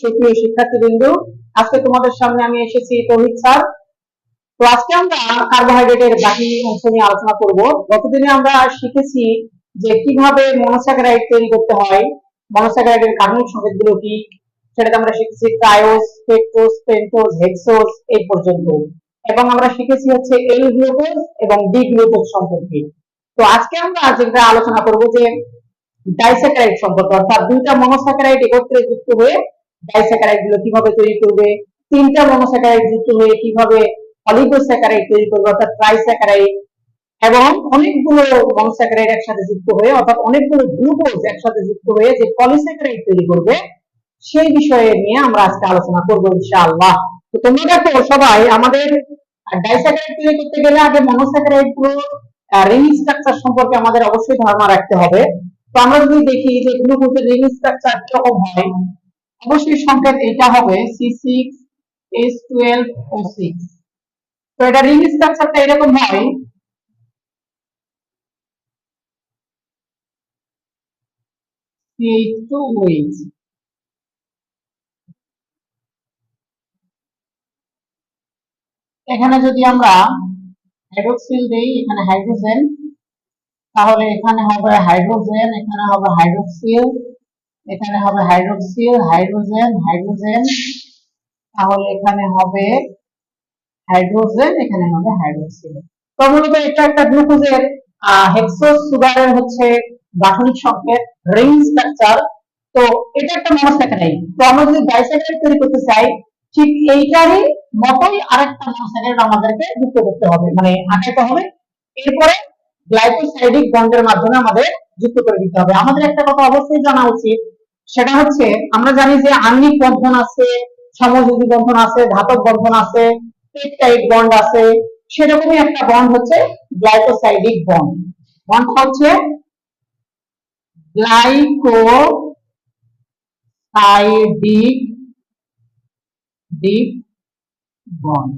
সুপ্রিয় শিক্ষার্থীবৃন্দ, আজকে তোমাদের সামনে আমি এসেছি স্যার। তো আজকে আমরা কার্বোহাইড্রেটের বাকি অংশ নিয়ে আলোচনা করব। গতদিনে আমরা শিখেছি যে কীভাবে তৈরি করতে হয় কার্বনিক সংকেতগুলো কি, সেটাতে আমরা শিখেছি পেকটোস পেন্টোস হেক্সোস এই পর্যন্ত। এবং আমরা শিখেছি হচ্ছে এল গ্লুকোজ এবং ডি গ্লুকোজ সম্পর্কে। তো আজকে আমরা যেটা আলোচনা করব যে ডাইস্যাকারাইড সম্পর্কে, অর্থাৎ দুইটা মনোস্যাকারাইড একত্রে যুক্ত হয়ে ডাইস্যাকারাইড কীভাবে তৈরি করবে, তিনটা মনোস্যাকারাইড যুক্ত হয়ে কীভাবে অলিগোস্যাকারাইড তৈরি করবে, অর্থাৎ ট্রাইস্যাকারাইড এবং অনেকগুলো মনোস্যাকারাইড একসাথে যুক্ত হয়ে, অর্থাৎ অনেকগুলো গ্লুকোজ একসাথে যুক্ত হয়ে যে পলিস্যাকারাইড তৈরি করবে, সেই বিষয়ে নিয়ে আমরা আজকে আলোচনা করব ইনশাআল্লাহ। তো তোমরা দেখো সবাই, আমাদের ডাইস্যাকারাইড তৈরি করতে গেলে আগে মনোস্যাকারাইডগুলো রিং স্ট্রাকচার সম্পর্কে আমাদের অবশ্যই ধারণা রাখতে হবে। তো আমরা যদি দেখি যে গ্লুকোজের রিং স্ট্রাকচার কীরকম হয় অবশ্যই সংকেত এটা হবে C six S twelve O six তো এটা রিং স্ট্রাকচারটা এরকম হয় CH এখানে যদি আমরা হাইড্রোক্সিল দেই, এখানে হাইড্রোজেন তাহলে এখানে হবে হাইড্রোজেন এখানে হবে হাইড্রোক্সিল এখানে হবে হাইড্রোক্সিল, হাইড্রোজেন হাইড্রোজেন। তাহলে এখানে হবে হাইড্রোজেন, এখানে হবে হাইড্রোক্সিল। তো এটা একটা গ্লুকোজের হেক্সোস সুগারের হচ্ছে গাঠনিক সংকেত রিং স্ট্রাকচার তো এটা একটা মনোস্যাকারাইড তো আমরা যদি ডাইস্যাকারাইড তৈরি করতে চাই, ঠিক এইটারই মতোই আরেকটা মনোস্যাকারাইড আমাদেরকে যুক্ত করতে হবে। মানে আঁকাইতে হবে। এরপরে গ্লাইকোসাইডিক বন্ডের মাধ্যমে আমাদের যুক্ত করে দিতে হবে। আমাদের একটা কথা অবশ্যই জানা উচিত সেটা হচ্ছে, আমরা জানি যে আণবিক বন্ধন আছে, সমযোজী বন্ধন আছে, ধাতব বন্ধন আছে পেপটাইড বন্ড আছে, সেরকমই একটা বন্ড হচ্ছে গ্লাইকোসাইডিক বন্ড। বন্ড হচ্ছে বন্ড।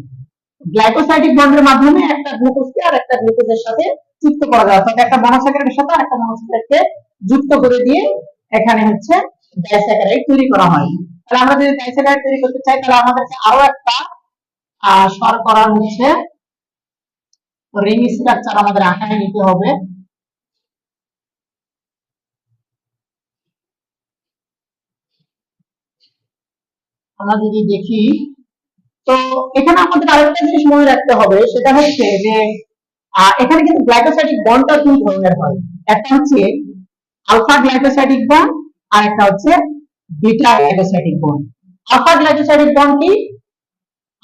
গ্লাইকোসাইডিক বন্ডের মাধ্যমে একটা গ্লুকোজকে আর একটা গ্লুকোজের সাথে যুক্ত করা যায়। অর্থাৎ একটা মনোস্যাকারাইডের সাথে আরেকটা মনোস্যাকারাইডকে যুক্ত করে দিয়ে এখানে হচ্ছে তৈরি করা হয়। তাহলে আমরা যদি তৈরি করতে চাই, তাহলে আরও একটা শর্করা হচ্ছে। রিং স্ট্রাকচার আমাদের নিতে হবে। আমরা যদি দেখি, তো এখানে আমাদের আরেকটা জিনিস মনে রাখতে হবে, সেটা হচ্ছে যে এখানে কিন্তু গ্লাইকোসাইডিক বন্ডটা দুই ধরনের হয়। একটা হচ্ছে আলফা গ্লাইকোসাইডিক বন্ড আর একটা হচ্ছে beta glycosidic bond alpha glycosidic bond কি?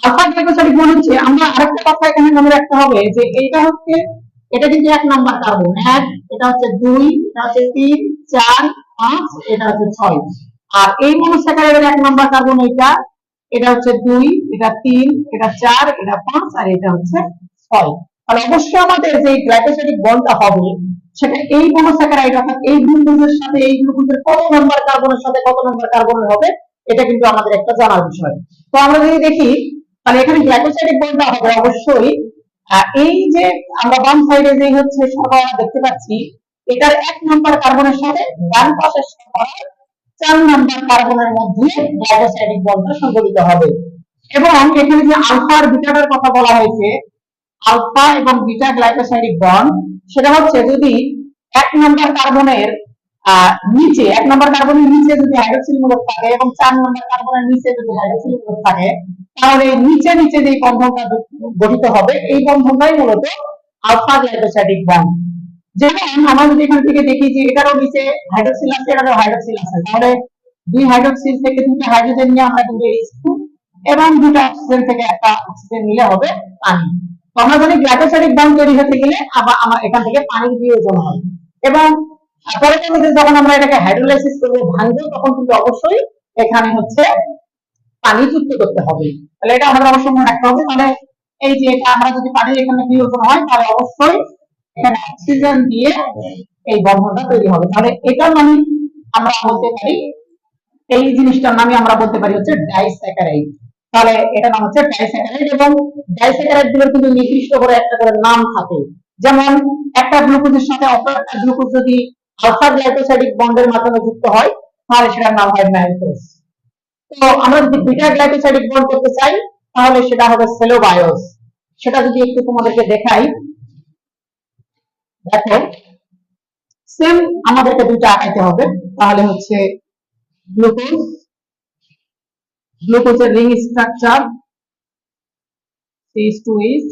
আলফা গ্লাইকোসাইডিক বন্ড হচ্ছে, আমরা আরেকটা কথা এখানে মনে রাখতে হবে যে এইটা হচ্ছে, এটা কিন্তু এক নাম্বার কার্বন এক, এটা হচ্ছে দুই, এটা হচ্ছে তিন, চার, পাঁচ, এটা হচ্ছে ছয়। আর এই মনোস্যাকারাইডের এক নাম্বার কার্বন এটা এটা হচ্ছে দুই, এটা তিন, এটা চার, এটা পাঁচ, আর এটা হচ্ছে ছয়। তাহলে অবশ্যই আমাদের যে গ্লাইকোসাইডিক বন্ডটা হবে সেটা এই মনোস্যাকারাইড অর্থাৎ এই গ্লুকোজের সাথে এই গ্লুকোজের কত নাম্বার কার্বনের সাথে কত নাম্বার কার্বনের হবে, এটা কিন্তু আমাদের একটা জানার বিষয়। তো আমরা যদি দেখি, তাহলে এখানে গ্লাইকোসাইডিক বন্ডটা হবে অবশ্যই। এই যে আমরা বাম সাইডে যে হচ্ছে শর্করা দেখতে পাচ্ছি, এটার এক নাম্বার কার্বনের সাথে ডান পাশের শর্করার চার নাম্বার কার্বনের মধ্যে গ্লাইকোসাইডিক বন্ডটা সংগঠিত হবে। এবং এখানে যে আলফা আর বিটাটার কথা বলা হয়েছে, আলফা এবং বিটা গ্লাইকোসাইডিক বন্ড সেটা হচ্ছে যদি এক নাম্বার কার্বনের নিচে, এক নাম্বার কার্বনের নিচে যদি হাইড্রোক্সিল মূলক থাকে এবং চার নাম্বার কার্বনের নিচে যদি হাইড্রোক্সিল মূলক থাকে, তাহলে নিচে নিচে যে বন্ধনটা গঠিত হবে, এই বন্ধনটাই মূলত আলফা গ্লাইকোসাইডিক বন্ড যেমন আমরা যদি এখান থেকে দেখি যে এটারও নিচে হাইড্রোক্সিল আছে এটারও হাইড্রোক্সিল আছে। তাহলে দুই হাইড্রোক্সিল থেকে দুটো হাইড্রোজেন নিয়ে আমরা H2 এবং দুটো অক্সিজেন থেকে একটা অক্সিজেন নিলে হবে পানি। আমরা তৈরি হতে গেলে আবার এখান থেকে পানির বিয়োজন হয়। এবং যখন আমরা এটাকে হাইড্রোলাইসিস করব, ভাঙবো, তখন কিন্তু অবশ্যই এখানে হচ্ছে পানি যুক্ত করতে হবে। তাহলে এটা আমাদের অবশ্যই মনে রাখতে হবে। তাহলে এই যে এটা আমরা যদি পানির এখানে হয়, তাহলে অবশ্যই এখানে অক্সিজেন দিয়ে এই বন্ধনটা তৈরি হবে। তাহলে এটার মানে আমরা বলতে পারি, এই জিনিসটার নামে আমরা বলতে পারি হচ্ছে ডাইস্যাকারাইড তাহলে এটা নাম হচ্ছে ডাইস্যাকারাইড এবং ডাইস্যাকারাইডগুলোর কিন্তু নির্দিষ্ট করে একটা করে নাম থাকে। যেমন, একটা গ্লুকোজের সাথে অপর একটা গ্লুকোজ যদি আলফা গ্লাইকোসাইডিক বন্ডের মাধ্যমে যুক্ত হয়, তাহলে সেটার নাম হয় ম্যালটোজ তো আমরা যদি বিটা গ্লাইকোসাইডিক বন্ড করতে চাই, তাহলে সেটা হবে সেলোবায়োস সেটা যদি একটু তোমাদেরকে দেখাই। দেখো সেম আমাদেরকে দুইটা আঁকাইতে হবে। তাহলে হচ্ছে গ্লুকোজ গ্লুকোজের ring structure CS two H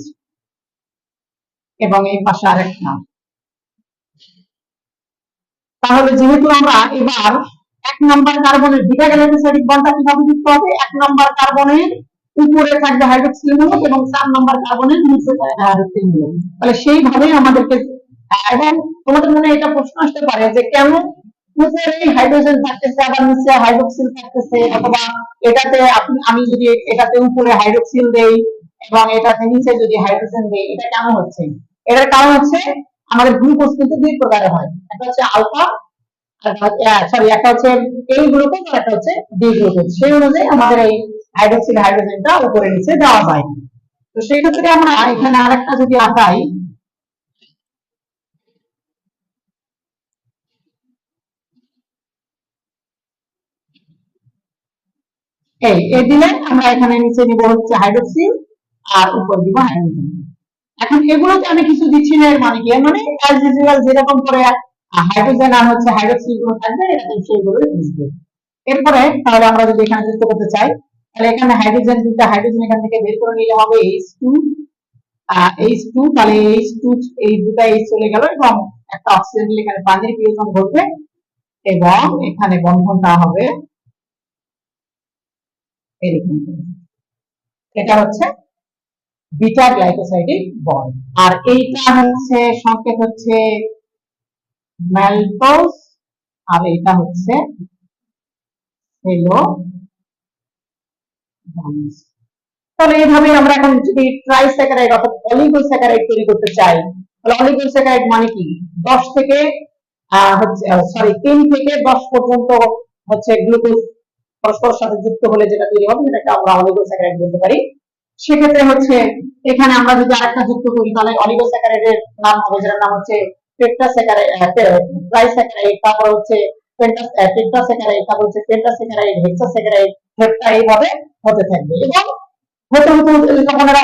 এবং এই পাশে আরেকটা। তাহলে যেহেতু আমরা এবার এক নাম্বার কার্বনের বিটা গ্যালাইকোসাইডিক বন্ডটা কীভাবে যুক্ত হবে? এক নাম্বার কার্বনের উপরে থাকবে হাইড্রোক্সিল মূলক এবং চার নাম্বার কার্বনের নিচে থাকবে হাইড্রোক্সিল মূলক তাহলে সেইভাবেই আমাদেরকে এবং তোমাদের মনে এটা প্রশ্ন আসতে পারে যে কেন হাইড্রোজেন থাকতেছে, আবার নিচে হাইড্রোক্সিল থাকতেছে, অথবা এটাতে আমি যদি এটাতে উপরে হাইড্রোক্সিল দেই, এবং এটাতে নিচে যদি হাইড্রোজেন দেই, এটা কেন হচ্ছে? এটার কারণ হচ্ছে আমাদের গ্লুকোজ কিন্তু দুই হয়। একটা হচ্ছে আলফা সরি একটা হচ্ছে এই গ্লুকোজ আর একটা হচ্ছে ডি গ্লুকোজ সেই অনুযায়ী আমাদের এই হাইড্রোক্সিল হাইড্রোজেনটা উপরে নিচে দেওয়া যায় তো সেই ক্ষেত্রে আমরা এখানে আরেকটা যদি আঁকাই এই দিলে আমরা এখানে নিচে হচ্ছে হাইড্রোক্সিল আর উপর দিব হাইড্রোজেন এখন এগুলোতে আমি কিছু দিচ্ছি না, এর মানে কি? মানে অ্যাজ ইউজুয়াল যেরকম করে হাইড্রোজেন আর হচ্ছে হাইড্রোক্সিলগুলো থাকবে এরকম এরপরে তাহলে আমরা যদি এখানে যুক্ত করতে চাই, তাহলে এখানে হাইড্রোজেন দুটা হাইড্রোজেন এখান থেকে বের করে নিলে হবে H2 এইচ টু তাহলে এইচ টু এই দুটা এইচ চলে গেল এবং একটা অক্সিজেন এখানে পানির বিয়োজন ঘটবে এবং এখানে বন্ধনটা হবে এরকম। এটা হচ্ছে বিটা গ্লাইকোসাইডিক বন্ড। আর এইটা হচ্ছে, সংকেত হচ্ছে আর এটা হচ্ছে তাহলে এইভাবে আমরা এখন যদি ট্রাইস্যাকারাইড অর্থাৎ অলিগোস্যাকারাইড তৈরি করতে চাই, তাহলে অলিগোস্যাকারাইড মানে কি? 10 থেকে হচ্ছে সরি 3 থেকে 10 পর্যন্ত হচ্ছে গ্লুকোজ পরস্পরের সাথে যুক্ত হলে যেটা তৈরি হবে, সেটাকে আমরা অলিগোস্যাকারাইড বলতে পারি। সেক্ষেত্রে হচ্ছে, এখানে আমরা যদি আরেকটা যুক্ত করি, তাহলে অলিগোস্যাকারাইডের নাম হবে, যেটার নাম হচ্ছে ট্রাইস্যাকারাইড তারপর হচ্ছে টেট্রাস্যাকারাইড তারপর হচ্ছে পেন্টাস্যাকারাইড হেক্সাস্যাকারাইড এইভাবে হতে থাকবে। এবং হতে হতে যখন এরা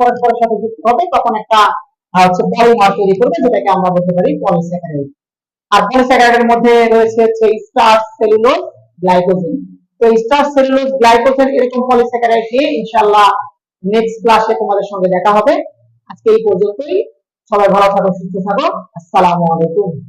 পরস্পরের সাথে যুক্ত হবে, তখন একটা হচ্ছে পলিমার তৈরি করবে, যেটাকে আমরা বলতে পারি পলিস্যাকারাইড আর পলিস্যাকারাইডের মধ্যে রয়েছে হচ্ছে স্টার্চ সেলুলোজ গ্লাইকোজেন তো স্টার সেলুলোজ গ্লাইকোজেন এরকম পলিস্যাকারাইড নিয়ে ইনশাআল্লাহ নেক্সট ক্লাসে তোমাদের সঙ্গে দেখা হবে। আজকে এই পর্যন্তই। সবাই ভালো থাকো, সুস্থ থাকো। আসসালামু আলাইকুম।